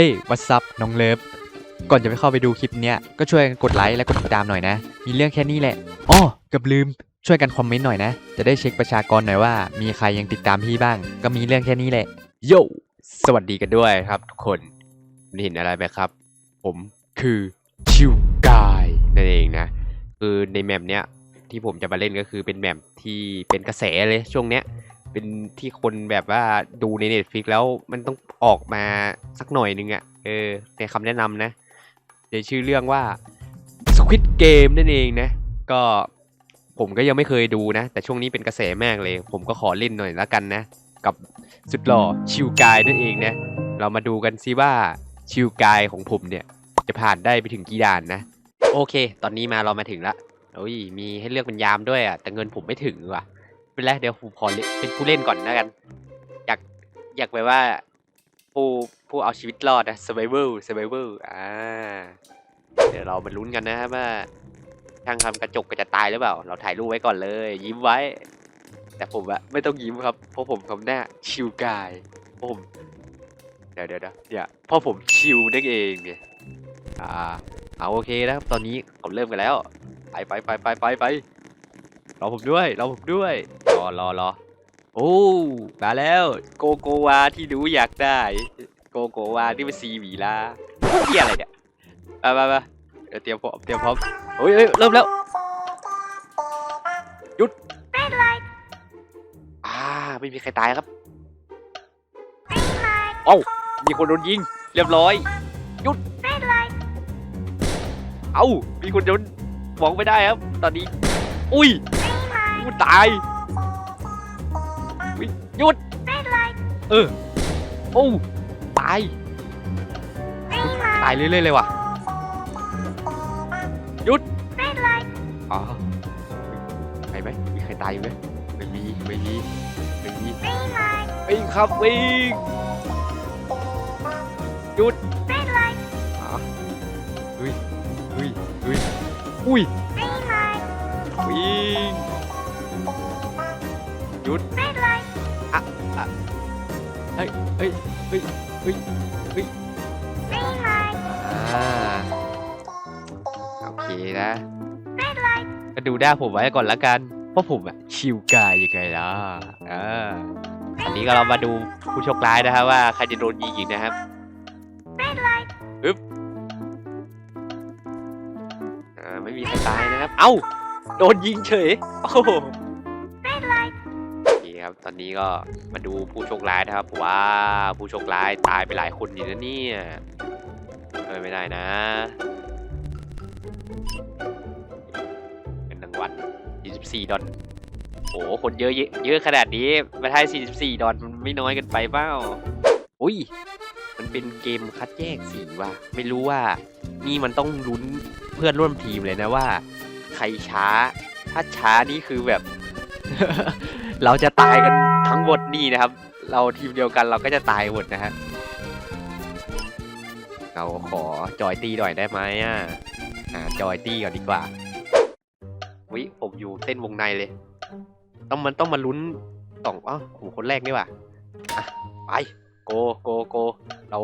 ฮ้ยวั s ั p น้องเลิฟ ก่อนจะไปเข้าไปดูคลิปเนี้ย ก็ช่วยกันกดไลค์และกดติดตามหน่อยนะ มีเรื่องแค่นี้แหละอ้อเกับลืม ช่วยกันคอมเมนต์หน่อยนะ จะได้เช็คประชากรหน่อยว่า มีใครยังติดตามพี่บ้าง ก็มีเรื่องแค่นี้แหละ โย สวัสดีกันด้วยครับทุกคนนี่เห็นอะไรไหมครับ ผมคือชิวกายนั่นเองนะ คือในแมปเนี้ยที่ผมจะมาเล่นก็คือเป็นแมปที่เป็นกระแสเลยช่วงเนี้ย เป็นที่คนแบบว่าดูใน Netflix แล้วมันต้องออกมาสักหน่อยนึงอะ่ะ เออในคำแนะนำนะในชื่อเรื่องว่า Squid Game นั่นเองนะ ก็ผมก็ยังไม่เคยดูนะ แต่ช่วงนี้เป็นกระแสมากเลย ผมก็ขอเล่นหน่อยละกันนะ กับสุดหล่อชิวกายนั่นเองนะ เรามาดูกันซิว่าชิวกายของผมเนี่ย จะผ่านได้ไปถึงกี่ด่านนะ โอเค ตอนนี้มาเรามาถึงละโอ้ยมีให้เลือกเป็นยามด้วยอะแต่เงินผมไม่ถึงว่ะ เป็นไรเดี๋ยวผมขอเล่นเป็นผู้เล่นก่อนแล้วกัน อยากอยากไปว่า ผู้ผู้เอาชีวิตรอดนะ survival survival อ่าเดี๋ยวเรามาลุ้นกันนะครับว่าช่างทำกระจกก็จะตายหรือเปล่า เราถ่ายรูปไว้ก่อนเลย ยิ้มไว้ แต่ผมอะไม่ต้องยิ้มครับ เพราะผมทำหน้าชิวกายผมเดี๋ยวเดี๋ยวเดี๋ยวเนี่ยเพราะผมชิวนั่นเองเนี่ยอ่าเอาโอเคนะครับตอนนี้เขาเริ่มกันแล้ว ไปไปไปไปไปไปรอผมด้วยรอผมด้วย อรอรอโอ้มาแล้วโกโกวาที่หนูอยากได้ โกโกวาที่เป็นซีหวีลาเหียอะไรเนี่ยไปไปไปเตรียมพร้อมเตรียมพร้อมโอ้ยเอ้ยเริ่มแล้วหยุดอ่าไม่มีใครตายครับเอ้ามีคนโดนยิง เรียบร้อยหยุดเอ้ามีคนโดนมองไม่ได้ครับ ตอนนี้ อุ้ยตาย เออ โอ้ตาย ตายเรื่อยๆเลยว่ะ หยุดอ๋อใครไหมมีใครตายอยู่ไหมไม่มี ไม่มี ไม่มีวิ่งครับวิ่งหยุดอ๋ออุ้ยอุ้ยอุ้ยอุ้ยวิ่งหยุดอะอะ เฮ้ยเฮ้ยเฮ้ยเฮ้ยเฮ้ยอ่าโอเคนะก็ดูหน้าผมไว้ก่อนละกัน เพราะผมอะชิวกายยังไงล่ะอ่าอันนี้ก็เรามาดูผู้โชคร้ายนะครับว่าใครจะโดนยิงอีกนะครับปึ๊บอ่าไม่มีใครตายนะครับ เอ้า โดนยิงเฉย โอ้ ตอนนี้ก็มาดูผู้โชคร้ายนะครับว้าผู้โชคร้ายตายไปหลายคนอยู่นะเนี่ยเออไม่ได้นะ เป็นรางวัล44ดอลโอ้โหคนเยอะเยอะขนาดนี้มาได้44 ดอลมันไม่น้อยกันไปเปล่าอุ้ย มันเป็นเกมคัดแยกสีว่ะ ไม่รู้ว่า นี่มันต้องลุ้นเพื่อนร่วมทีมเลยนะว่า ใครช้า ถ้าช้านี่คือแบบ เราจะตายกันทั้งหมดนี่นะครับ เราทีมเดียวกันเราก็จะตายหมดนะฮะเราขอจอยตีหน่อยได้ไหมอะหาจอยตีก่อนดีกว่าวิผมอยู่เส้นวงในเลย ต้องมันต้องมาลุ้นสองอ้าวผมคนแรกนี่ว่ะอะไปโกโกโกเรา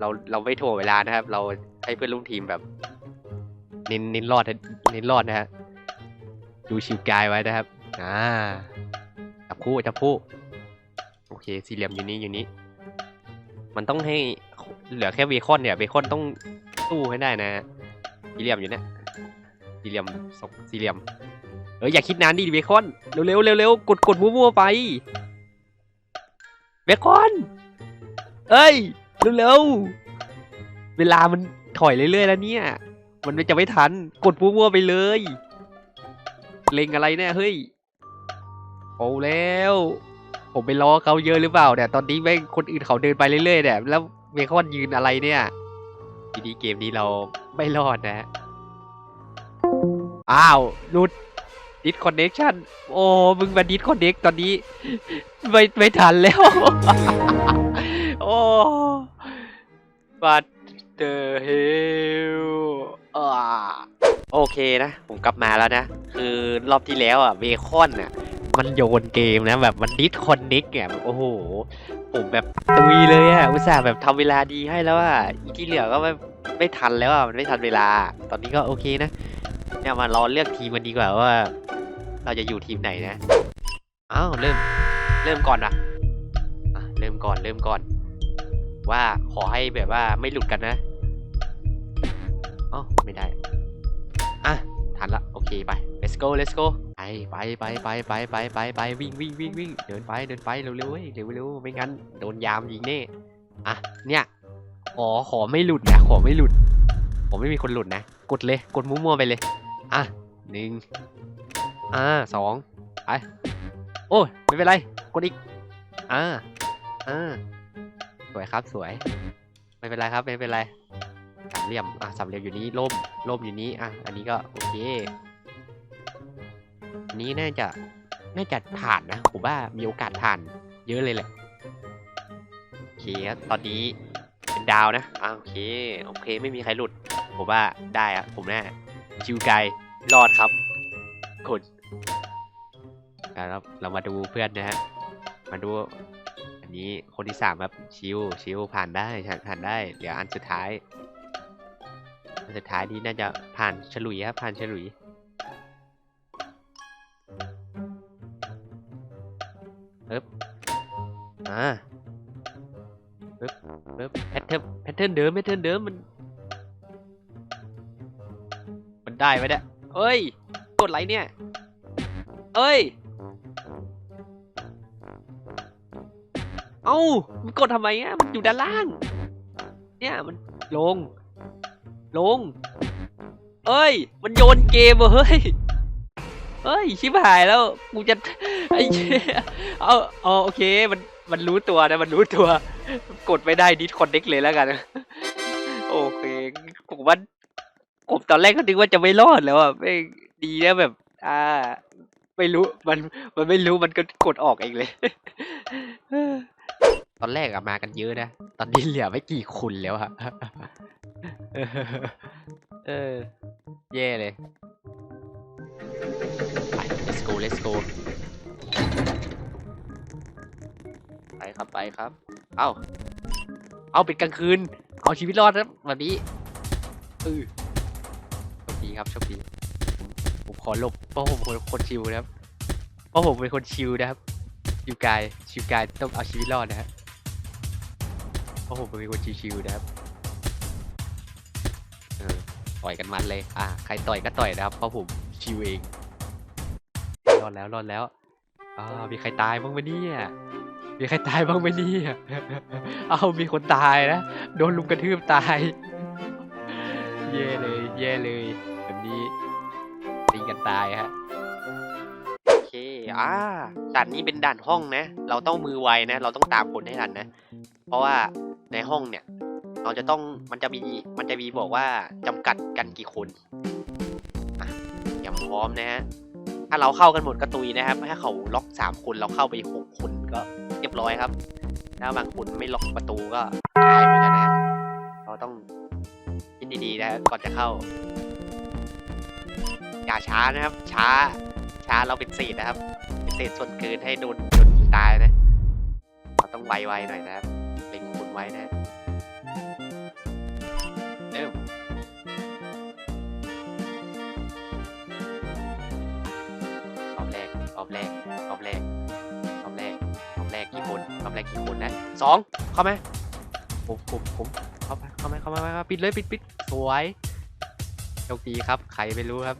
เราเราไม่ถ่วงเวลานะครับ เราให้เพื่อนร่วมทีมแบบน้นน้นรอดนะเน้นรอดนะฮะดูชิวกายไว้นะครับ อ่าจับคู่จับคู่ โอเค สี่เหลี่ยมอยู่นี่อยู่นี้ มันต้องให้เหลือแค่เบคอนเนี่ยเบคอนต้องสู้ให้ได้นะสี่เหลี่ยมอยู่เนี่ยสี่เหลี่ยมสองสี่เหลี่ยม เอออย่าคิดนานดิเบคอน เร็วเร็วเร็วเร็วกดกดมั่วๆไป เบคอน เอ้ยเร็วเร็วเวลามันถอยเรื่อยๆแล้วเนี่ย มันจะไม่ทัน กดมั่วๆไปเลย เล็งอะไรเนี่ยเฮ้ย โอ้แล้ว ผมไปล้อเขาเยอะหรือเปล่าเนี่ยตอนนี้แม่งคนอื่นเขาเดินไปเรื่อยๆเนี่ยแล้วเบคอนยืนอะไรเนี่ยทีนี้เกมนี้เราไม่รอดนะอ้าวหลุดดิสคอนเน c ชันโอ้มึงมาดิสคอนเน c ตอนนี้ ไม่ไม่ทันแล้ว โอ้บัตเตอร์เฮลโอเคนะ ผมกลับมาแล้วนะ คือรอบที่แล้วอะเบคอนอะ มันโยนเกมนะแบบมันดิสคอนน็กเนี่ยแบบโอ้โหผมแบบตุยเลยอะอุตส่าห์แบบทำเวลาดีให้แล้วอะอีที่เหลือก็ไม่ไม่ทันแล้วอะมันไม่ทันเวลา ตอนนี้ก็โอเคนะเนี่ยมารอเลือกทีมกันดีกว่าว่า เราจะอยู่ทีมไหนนะอ้าวเริ่มเริ่มก่อนนะอะเริ่มก่อนเริ่มก่อน ว่าขอให้แบบว่าไม่หลุดกันนะอ๋อไม่ได้อะทันละโอเคไป let's go let's go ไปไปไปไปไปไปไปไปวิ่งวิ่งวิ่งวิ่งเดินไปเดินไปเร็วเร็วเร็วเร็วไม่งั้นโดนยามยิงแน่อะเนี่ยขอขอไม่หลุดนะขอไม่หลุด ผมไม่มีคนหลุดนะ กดเลยกดมั่วๆไปเลย อะหนึ่งอ่าสองไปโอ้ไม่เป็นไรกดอีกอ่าอ่าสวยครับสวย ไม่เป็นไรครับไม่เป็นไรสามเหลี่ยมอะสามเหลี่ยมอยู่นี้ร่มร่มอยู่นี้อะอันนี้ก็โอเค อันนี้น่าจะน่าจะผ่านนะผมว่ามีโอกาสผ่านเยอะเลยแหละโอเคตอนนี้เป็นดาวนะอ่าโอเคโอเค ไม่มีใครหลุด ผมว่าได้อะผมแน่ชิวไกรอดครับคุณครับเรามาดูเพื่อนนะฮะมาดูอันนี้คนที่สามครับชิวชิวผ่านได้ผ่านได้เดี๋ยวอันสุดท้ายอันสุดท้ายนี้น่าจะผ่านฉลุยครับผ่านฉลุย ปึ๊บอ่าปึ๊บปึ๊บแพทเทิร์นแพทเทิร์นเดิมแพทเทิร์นเดิมมัน มันได้ไหมเนี่ยเอ้ย กดไลค์เนี่ย เอ้ย เอ้า มันกดทำไมอะ มันอยู่ด้านล่าง เนี่ย มันลง ลง เอ้ย มันโยนเกมเหรอเฮ้ย เฮ้ยชิบหายแล้วกูจะไอ้เหี้ยเอาเอาโอเคมันมันรู้ตัวนะมันรู้ตัว กดไม่ได้ดิสคอนเน็กเลยแล้วกัน โอเคผมว่าผมตอนแรกก็นึกว่าจะไม่รอดแล้วอะไม่ดีนะแบบ อ่า ไม่รู้มันมันไม่รู้มันก็กดออกเองเลย ตอนแรกอะมากันเยอะนะตอนนี้เหลือไม่กี่คนแล้วอะเออแย่เลย go let's go ไปครับไปครับ เอ้า เอาเป็นกลางคืน เอาชีวิตรอดครับแบบนี้เออโชคดีครับโชคดีผมขอหลบเพราะผมเป็นคนชิวนะครับ เพราะผมเป็นคนชิวนะครับชิวกายชิวกายต้องเอาชีวิตรอดนะฮะเพราะผมเป็นคนชิวๆนะครับต่อยกันมันเลย อะใครต่อยก็ต่อยนะครับ เพราะผมชิวเอง อดแล้วรอดแล้วอ่ามีใครตายบ้างไหมเนี่ย มีใครตายบ้างไหมเนี่ย เอามีคนตายนะ โดนลุมกระทืบตายแย่เลยแย่เลย แบบนี้ตีกันตายฮะ โอเค อ่าด่านนี้เป็นด่านห้องนะ เราต้องมือไวนะ เราต้องตามคนให้ทันนะ เพราะว่าในห้องเนี่ย เราจะต้อง มันจะมี มันจะมีบอกว่าจำกัดกันกี่คน อะอย่างพร้อมนะฮะ ถ้าเราเข้ากันหมดกระตุยนะครับ ถ้าเขาล็อกสามคนเราเข้าไปหกคนก็เรียบร้อยครับ ถ้าบางคนไม่ล็อกประตูก็ตายเหมือนกันนะเราต้องคิดดีๆนะก่อนจะเข้า อย่าช้านะครับ ช้า ช้าเราเป็นเศษนะครับ เป็นเศษส่วนเกินให้โดนโดนตายนะ เราต้องไวๆหน่อยนะครับเล็งคุณไว้นะ อบแรกรอบแรกรอบแรกรอบแรกกี่คนรอบแรกกี่คนนะสองเข้ามาผมผมผมเข้ามาเข้ามเข้ามาเข้ามาปิดเลยปิดปิดสวยโชคดีครับใครไม่รู้ครับ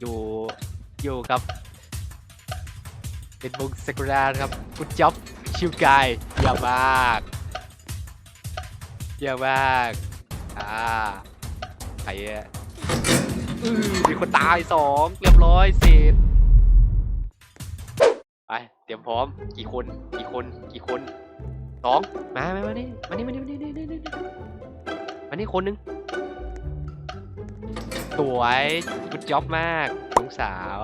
อยู่อยู่กับ เป็นวงสกุราครับคุณจ็อบชิวกายเยี่ยมากเยี่ยมากอ่าใครอะมีคนตายสองเรียบร้อยเสร็จ รียมพร้อม กี่คน กี่คน กี่คนสองมามามานี่มานี่มานี่มานี่นี่นี่นี่มานี่คนหนึง สวยกุดจ็อบมากลูกสาว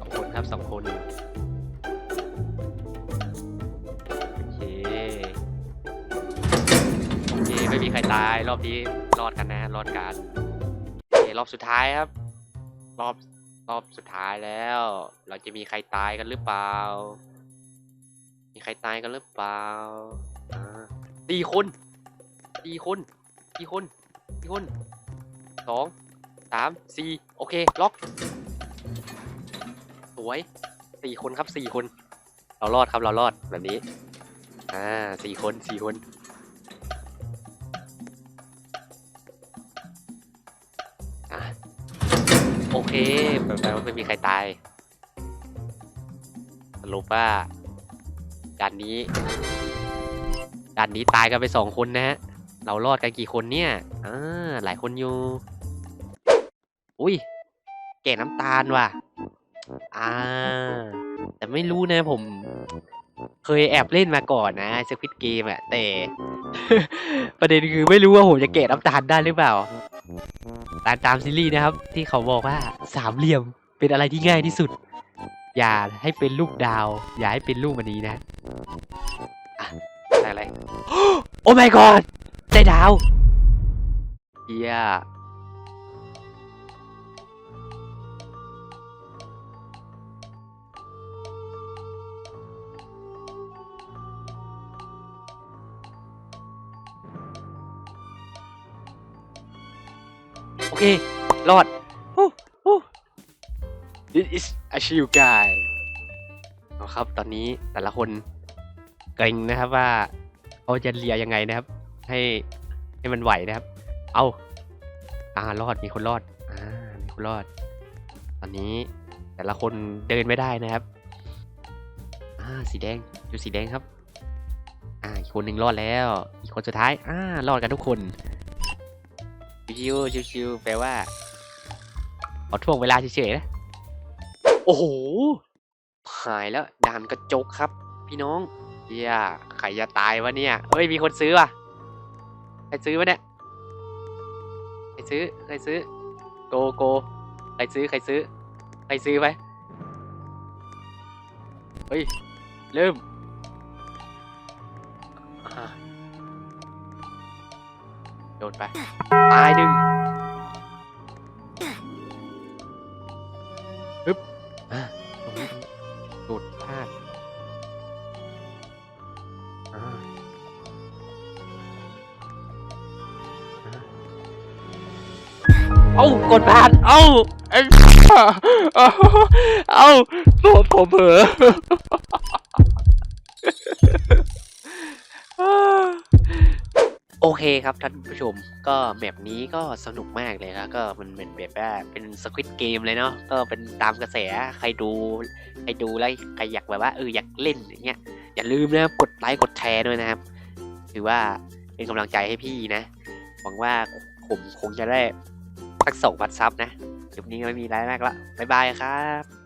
สองคนครับสองคน โอเค โอเค ไม่มีใครตายรอบนี้ รอดกันนะ รอดกัน โอเค รอบสุดท้ายครับ รอบรอบสุดท้ายแล้ว เราจะมีใครตายกันหรือเปล่า มีใครตายกันหรือเปล่าอ่าสี่คนสี่คนสี่คนสี่คนสองสามสี่โอเค ล็อก สวยสี่คนครับสี่คน เรารอดครับเรารอดแบบนี้ อ่าสี่คนสี่คน เคแปลว่าไม่มีใครตายสรุปว่าด่านนี้ด่านนี้ตายกันไปสองคนนะฮะเรารอดกันกี่คนเนี่ยอ่าหลายคนอยู่ อุ้ยแก่น้ำตาลว่ะ อ่า แต่ไม่รู้นะผม เคยแอบเล่นมาก่อนนะสควิตเกมอะแต่ ประเด็นคือไม่รู้ว่าผมจะแกะน้ำตาลได้หรือเปล่า ตามตามซีรีส์นะครับ ที่เขาบอกว่าสามเหลี่ยมเป็นอะไรที่ง่ายที่สุด อย่าให้เป็นลูกดาว อย่าให้เป็นลูกมันนี้นะอะได้อะไรโอ้ my god ได้ดาวเฮียโเค รอดฮู้ฮู้ This is a chill guy เอาครับ ตอนนี้แต่ละคนเกรงนะครับว่าเขาจะเลียยังไงนะครับ ให้ให้มันไหวนะครับ เอาอ่ารอดมีคนรอดอ่ามีคนรอด ตอนนี้แต่ละคนเดินไม่ได้นะครับอ่าสีแดงอยู่สีแดงครับ อ่าอีกคนหนึ่งรอดแล้ว อีกคนสุดท้ายอ่ารอดกันทุกคน ชิวๆชิวๆแปลว่าขอท่วงเวลาเฉยๆนะโอ้โหหายแล้วด่านกระจกครับ พี่น้องเฮียใครจะตายวะเนี่ยเฮ้ยมีคนซื้อว่ะใครซื้อวะเนี่ยใครซื้อใครซื้อโกโกใครซื้อใครซื้อใครซื้อไหมเฮ้ยเริ่ม โดดไป ตายหนึ่งปึ๊บอ่าตรงนี้ตรงนี้โดพลาดเอ้ากดพลาดเอ้าไอ้เอ้าเอ้าผมผมเผลอ โอเคครับท่านผู้ชมก็แบบนี้ก็สนุกมากเลยครับก็มันเป็นแบบว่าเป็นสควิตเกมเลยเนาะก็เป็นตามกระแสใครดูใครดูแล้วใครอยากแบบว่าเอออยากเล่นอย่างเงี้ยอย่าลืมนะครับกดไลค์กดแชร์ด้วยนะครับ ถือว่าเป็นกำลังใจให้พี่นะ หวังว่าผมคงจะได้สักสองพันซับนะคลิปนี้ไม่มีอะไรมากละบ๊ายบายครับ